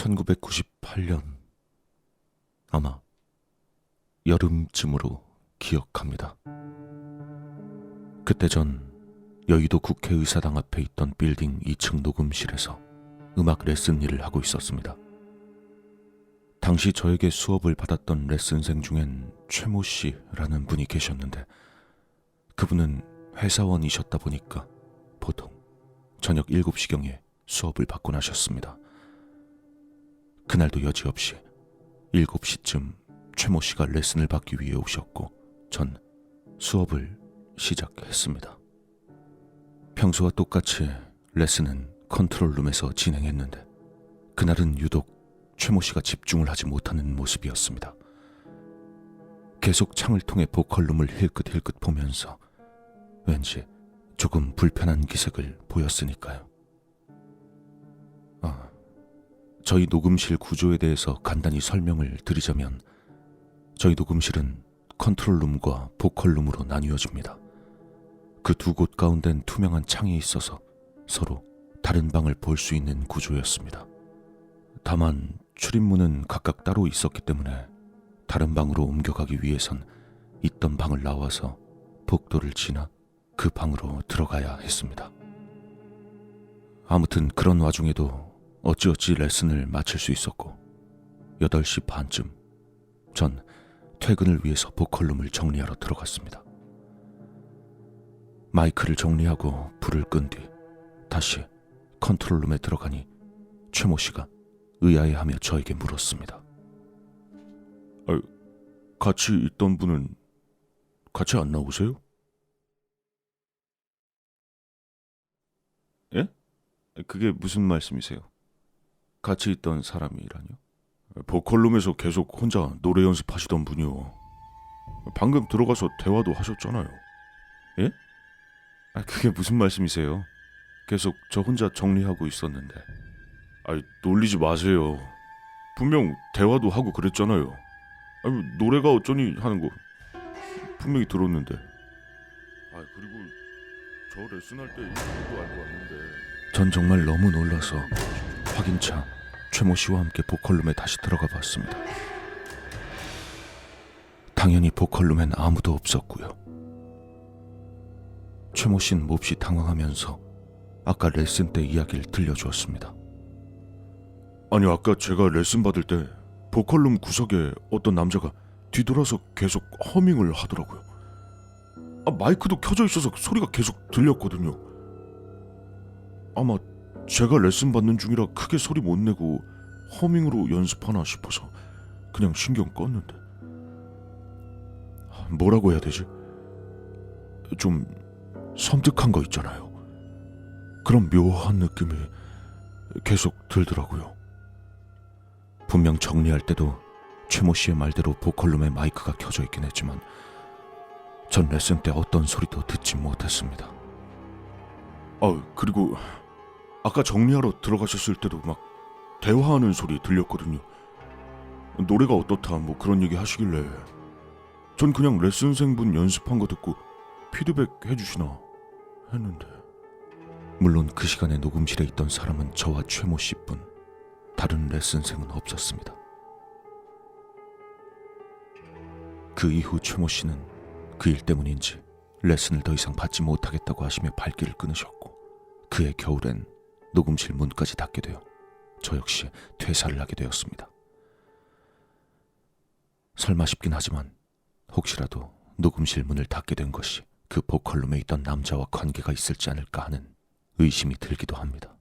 1998년 아마 여름쯤으로 기억합니다. 그때 전 여의도 국회의사당 앞에 있던 빌딩 2층 녹음실에서 음악 레슨 일을 하고 있었습니다. 당시 저에게 수업을 받았던 레슨생 중엔 최모 씨라는 분이 계셨는데 그분은 회사원이셨다 보니까 보통 저녁 7시경에 수업을 받고 나셨습니다. 그날도 여지없이 7시쯤 최모 씨가 레슨을 받기 위해 오셨고 전 수업을 시작했습니다. 평소와 똑같이 레슨은 컨트롤룸에서 진행했는데 그날은 유독 최모 씨가 집중을 하지 못하는 모습이었습니다. 계속 창을 통해 보컬룸을 힐끗힐끗 보면서 왠지 조금 불편한 기색을 보였으니까요. 저희 녹음실 구조에 대해서 간단히 설명을 드리자면 저희 녹음실은 컨트롤룸과 보컬룸으로 나뉘어집니다. 그 두 곳 가운데는 투명한 창이 있어서 서로 다른 방을 볼 수 있는 구조였습니다. 다만 출입문은 각각 따로 있었기 때문에 다른 방으로 옮겨가기 위해선 있던 방을 나와서 복도를 지나 그 방으로 들어가야 했습니다. 아무튼 그런 와중에도 어찌어찌 레슨을 마칠 수 있었고 8시 반쯤 전 퇴근을 위해서 보컬룸을 정리하러 들어갔습니다. 마이크를 정리하고 불을 끈 뒤 다시 컨트롤룸에 들어가니 최모 씨가 의아해하며 저에게 물었습니다. 아, 같이 있던 분은 같이 안 나오세요? 예? 그게 무슨 말씀이세요? 같이 있던 사람이라뇨? 보컬룸에서 계속 혼자 노래 연습하시던 분이요. 방금 들어가서 대화도 하셨잖아요. 예? 아, 그게 무슨 말씀이세요? 계속 저 혼자 정리하고 있었는데. 아이, 놀리지 마세요. 분명 대화도 하고 그랬잖아요. 아니, 노래가 어쩌니 하는 거 분명히 들었는데. 아, 그리고 저 레슨할 때 이것도 알고 왔는데. 전 정말 너무 놀라서 확인차 최모 씨와 함께 보컬룸에 다시 들어가 봤습니다. 당연히 보컬룸엔 아무도 없었고요. 최모 씨는 몹시 당황하면서 아까 레슨 때 이야기를 들려주었습니다. 아니 아까 제가 레슨 받을 때 보컬룸 구석에 어떤 남자가 뒤돌아서 계속 허밍을 하더라고요. 아, 마이크도 켜져 있어서 소리가 계속 들렸거든요. 아마 제가 레슨 받는 중이라 크게 소리 못 내고 허밍으로 연습하나 싶어서 그냥 신경 껐는데 뭐라고 해야 되지? 좀 섬뜩한 거 있잖아요. 그런 묘한 느낌이 계속 들더라고요. 분명 정리할 때도 최모 씨의 말대로 보컬룸에 마이크가 켜져 있긴 했지만 전 레슨 때 어떤 소리도 듣지 못했습니다. 아 그리고 아까 정리하러 들어가셨을 때도 막 대화하는 소리 들렸거든요. 노래가 어떻다 뭐 그런 얘기 하시길래 전 그냥 레슨생분 연습한 거 듣고 피드백 해주시나 했는데 물론 그 시간에 녹음실에 있던 사람은 저와 최모 씨뿐 다른 레슨생은 없었습니다. 그 이후 최모 씨는 그 일 때문인지 레슨을 더 이상 받지 못하겠다고 하시며 발길을 끊으셨고 그해 겨울엔 녹음실 문까지 닫게 되어 저 역시 퇴사를 하게 되었습니다. 설마 싶긴 하지만 혹시라도 녹음실 문을 닫게 된 것이 그 보컬룸에 있던 남자와 관계가 있을지 않을까 하는 의심이 들기도 합니다.